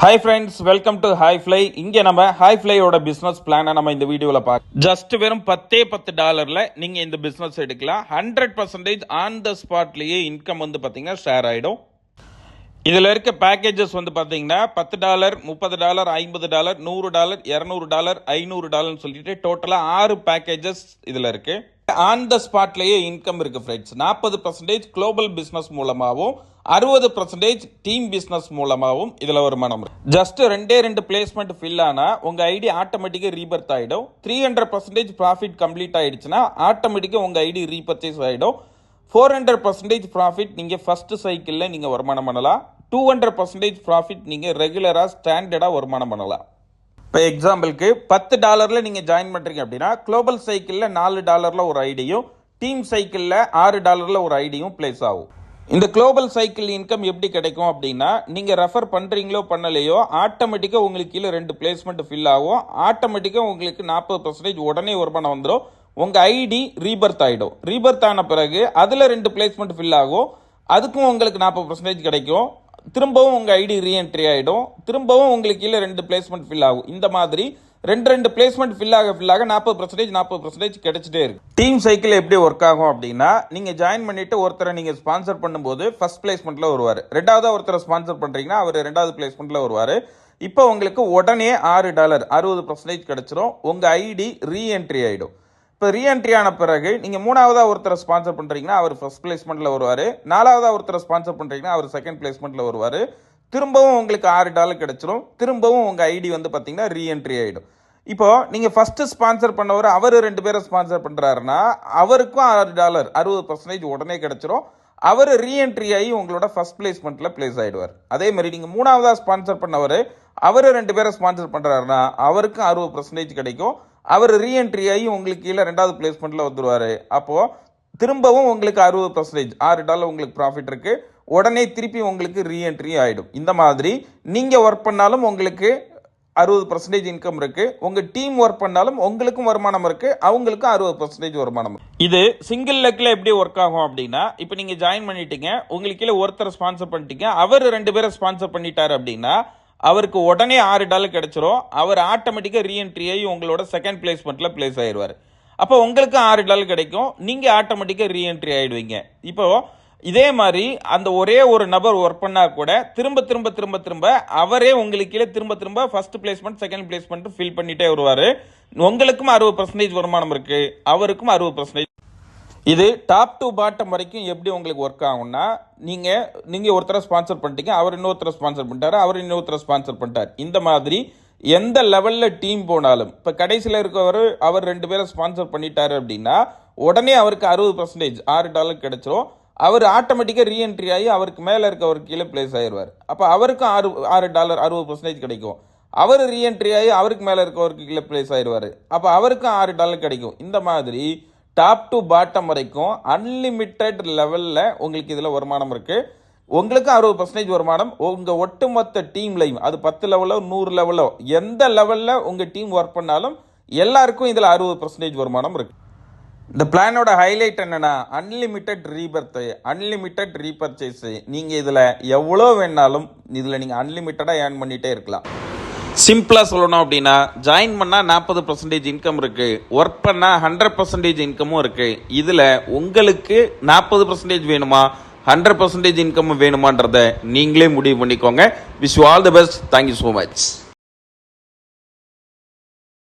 Hi friends welcome to hi fly இங்கே நம்ம hi ஃப்ளையோட business பிளானை நம்ம இந்த வீடியோவில் பார்க்க ஜஸ்ட் வெறும் பத்தே பத்து டாலரில் நீங்கள் இந்த பிஸ்னஸ் எடுக்கலாம். ஹண்ட்ரட் பர்சன்டேஜ் ஆன் த ஸ்பாட்லேயே இன்கம் வந்து பார்த்தீங்கன்னா ஷேர் ஆகிடும் இதில் இருக்க பேக்கேஜஸ் வந்து பார்த்தீங்கன்னா பத்து டாலர் முப்பது டாலர் ஐம்பது டாலர் நூறு டாலர் இரநூறு டாலர் ஐநூறு டாலர்னு சொல்லிட்டு டோட்டலாக ஆறு பேக்கேஜஸ் இதில் இருக்குது ஆன் த ஸ்பாட்லேயே இன்கம் இருக்குது ஃப்ரெண்ட்ஸ் நாற்பது பர்சன்டேஜ் குளோபல் பிஸ்னஸ் மூலமாகவும் அறுபது பர்சன்டேஜ் டீம் பிஸ்னஸ் மூலமாகவும் இதில் வருமானம் ஜஸ்ட் ரெண்டே ரெண்டு பிளேஸ்மெண்ட் ஃபில் ஆனால் உங்கள் ஐடி ஆட்டோமேட்டிக்காக ரீபர்த் ஆகிடும் three hundred percentage profit complete ஆகிடுச்சுன்னா ஆட்டோமேட்டிக்காக உங்கள் ஐடி ரீபர்ச்சேஸ் ஆகிடும் ஃபோர் ஹண்ட்ரட் பர்சன்டேஜ் ப்ராஃபிட் நீங்கள் ஃபஸ்ட்டு சைக்கிளில் நீங்கள் வருமானம் பண்ணலாம். டூ ஹண்ட்ரட் பர்சன்டேஜ் ப்ராஃபிட் நீங்கள் ரெகுலராக ஸ்டாண்டர்டாக வருமானம் பண்ணலாம். இப்போ எக்ஸாம்பிளுக்கு பத்து டாலரில் நீங்கள் ஜாயின் பண்ணுறீங்க அப்படின்னா குளோபல் சைக்கிளில் நாலு டாலரில் ஒரு ஐடியும் டீம் சைக்கிளில் ஆறு டாலரில் ஒரு ஐடியும் பிளேஸ் ஆகும். இந்த குளோபல் சைக்கிள் இன்கம் எப்படி கிடைக்கும் அப்படின்னா நீங்கள் ரெஃபர் பண்ணுறீங்களோ பண்ணலையோ ஆட்டோமேட்டிக்காக உங்களுக்கு கீழே ரெண்டு பிளேஸ்மெண்ட் ஃபில் ஆகும். ஆட்டோமேட்டிக்காக உங்களுக்கு நாற்பது பர்சன்டேஜ் உடனே வருமானம் வந்துடும். உங்கள் ஐடி ரீபர்த் ஆகிடும் ரீபர்த் ஆன பிறகு அதில் ரெண்டு பிளேஸ்மெண்ட் ஃபில் ஆகும். அதுக்கும் உங்களுக்கு நாற்பது பர்சன்டேஜ் கிடைக்கும். திரும்பவும் உங்கள் ஐடி ரீஎன்ட்ரி ஆகிடும் திரும்பவும் உங்களுக்கு கீழே ரெண்டு பிளேஸ்மெண்ட் ஃபில் ஆகும். இந்த மாதிரி ரெண்டு ரெண்டு பிளேஸ்மெண்ட் ஃபில் ஆக ஃபில் ஆக நாற்பது பர்சன்டேஜ் நாற்பது பர்சன்டேஜ் கிடைச்சிட்டே இருக்கு. டீம் சைக்கிள் எப்படி ஒர்க் ஆகும் அப்படின்னா நீங்கள் ஜாயின் பண்ணிட்டு ஒருத்தரை நீங்கள் ஸ்பான்சர் பண்ணும்போது ஃபர்ஸ்ட் பிளேஸ்மெண்ட்டில் வருவார். ரெண்டாவதாக ஒருத்தரை ஸ்பான்சர் பண்ணுறீங்கன்னா அவர் ரெண்டாவது பிளேஸ்மெண்ட்டில் வருவார். இப்போ உங்களுக்கு உடனே ஆறு டாலர் அறுபது பர்சன்டேஜ் கிடைச்சிரும். உங்கள் ஐடி ரீஎன்ட்ரி ஆகிடும் இப்போ ரீஎன்ட்ரி ஆன பிறகு நீங்கள் மூணாவதாக ஒருத்தரை ஸ்பான்சர் பண்ணுறீங்கன்னா அவர் ஃபர்ஸ்ட் பிளேஸ்மெண்ட்டில் வருவார். நாலாவதாக ஒருத்தரை ஸ்பான்சர் பண்ணுறீங்கன்னா அவர் செகண்ட் பிளேஸ்மெண்ட்டில் வருவார். திரும்பவும் உங்களுக்கு ஆறு டாலர் கிடச்சிரும். திரும்பவும் உங்கள் ஐடி வந்து பார்த்தீங்கன்னா ரீஎன்ட்ரி ஆகிடும் இப்போது நீங்கள் ஃபஸ்ட்டு ஸ்பான்சர் பண்ணவர் அவர் ரெண்டு பேரை ஸ்பான்சர் பண்ணுறாருன்னா அவருக்கும் ஆறு டாலர் அறுபது பர்சன்டேஜ் உடனே கிடச்சிரும். அவர் ரீஎன்ட்ரி ஆகி உங்களோட ஃபஸ்ட் பிளேஸ்மெண்ட்டில் பிளேஸ் ஆகிடுவார் அதே மாதிரி நீங்கள் மூணாவதாக ஸ்பான்சர் பண்ணவர் அவர் ரெண்டு பேரை ஸ்பான்சர் பண்ணுறாருன்னா அவருக்கும் அறுபது பர்சன்டேஜ் கிடைக்கும். அவர் ரீஎன்ட்ரி ஆகி உங்களுக்கு கீழே ரெண்டாவது பிளேஸ்மெண்ட்டில் வந்துடுவார் அப்போது திரும்பவும் உங்களுக்கு அறுபது பர்சன்டேஜ் ஆறு டாலர் உங்களுக்கு ப்ராஃபிட் இருக்குது உடனே திருப்பி உங்களுக்கு ரீஎன்ட்ரி ஆகிடும் இந்த மாதிரி நீங்கள் ஒர்க் பண்ணாலும் உங்களுக்கு அறுபது பர்சன்டேஜ் இன்கம் இருக்கு. உங்க டீம் ஒர்க் பண்ணாலும் உங்களுக்கும் வருமானம் இருக்கு. அவங்களுக்கும் அறுபது பர்சன்டேஜ் வருமானம் இருக்கு. இது சிங்கிள் லெக்ல எப்படி ஒர்க் ஆகும் அப்படின்னா இப்போ நீங்க ஜாயின் பண்ணிட்டீங்க உங்களுக்கு கீழே ஒருத்தர் ஸ்பான்சர் பண்ணிட்டீங்க. அவர் ரெண்டு பேரை ஸ்பான்சர் பண்ணிட்டாரு அப்படின்னா அவருக்கு உடனே ஆறு டாலர் கிடைச்சிரும். அவர் ஆட்டோமேட்டிக்காக ரீஎன்ட்ரி ஆகி உங்களோட செகண்ட் பிளேஸ்மெண்ட்டில் பிளேஸ் ஆயிடுவார். அப்போ உங்களுக்கு ஆறு டாலர் கிடைக்கும். நீங்கள் ஆட்டோமேட்டிக்காக ரீஎன்ட்ரி ஆகிடுவீங்க இப்போது இதே மாதிரி அந்த ஒரே ஒரு நபர் ஒர்க் பண்ணால் கூட திரும்ப திரும்ப திரும்ப திரும்ப அவரே உங்களுக்கு கீழே திரும்ப திரும்ப first placement second placement fill பண்ணிட்டே வருவார். உங்களுக்கும் அறுபது பர்சன்டேஜ் வருமானம் இருக்குது அவருக்கும் அறுபது பர்சன்டேஜ் இது டாப் டு பாட்டம் வரைக்கும் எப்படி உங்களுக்கு ஒர்க் ஆகும்னா நீங்கள் நீங்கள் ஒருத்தரை ஸ்பான்சர் பண்ணிட்டீங்க அவர் இன்னொருத்தரை ஸ்பான்சர் பண்ணிட்டாரு அவர் இன்னொருத்தரை ஸ்பான்சர் பண்ணிட்டார். இந்த மாதிரி எந்த லெவலில் டீம் போனாலும் இப்போ கடைசியில் இருக்கவர் அவர் ரெண்டு பேரை ஸ்பான்சர் பண்ணிட்டாரு அப்படின்னா உடனே அவருக்கு அறுபது பர்சன்டேஜ் ஆறு டாலர் கிடைச்சிரும். அவர் ஆட்டோமேட்டிக்காக ரீஎன்ட்ரி ஆகி அவருக்கு மேலே இருக்க ஒரு கீழே பிளேஸ் ஆயிடுவார் அப்போ அவருக்கும் ஆறு ஆறு டாலர் அறுபது பர்சன்டேஜ் கிடைக்கும். அவர் ரீஎன்ட்ரி ஆகி அவருக்கு மேலே இருக்கவருக்கு கீழே பிளேஸ் ஆயிடுவார் அப்போ அவருக்கும் ஆறு டாலர் கிடைக்கும். இந்த மாதிரி டாப் டு பாட்டம் வரைக்கும் அன்லிமிட்டெட் லெவலில் உங்களுக்கு இதில் வருமானம் இருக்குது உங்களுக்கும் அறுபது பர்சன்டேஜ் வருமானம். உங்கள் ஒட்டுமொத்த டீம்லையும் அது பத்து லெவலோ நூறு லெவலோ எந்த லெவலில் உங்கள் டீம் ஒர்க் பண்ணாலும் எல்லாருக்கும் இதில் அறுபது பர்சன்டேஜ் வருமானம் இருக்குது இந்த பிளானோட ஹைலைட் என்னென்னா அன்லிமிட்டெட் ரீபர்த்து அன்லிமிட்டெட் ரீபர்ச்சேஸு நீங்கள் இதில் எவ்வளோ வேணாலும் இதில் நீங்கள் அன்லிமிட்டடாக ஏர்ன் பண்ணிகிட்டே இருக்கலாம். சிம்பிளாக சொல்லணும் அப்படின்னா ஜாயின் பண்ணால் நாற்பது பர்சன்டேஜ் இன்கம் இருக்குது ஒர்க் பண்ணால் ஹண்ட்ரட் பர்சன்டேஜ் இன்கமும் இருக்குது இதில் உங்களுக்கு நாற்பது பர்சன்டேஜ் வேணுமா? ஹண்ட்ரட் பர்சன்டேஜ் இன்கம் வேணுமான்றதை நீங்களே முடிவு பண்ணிக்கோங்க. Wish all the best thank you so much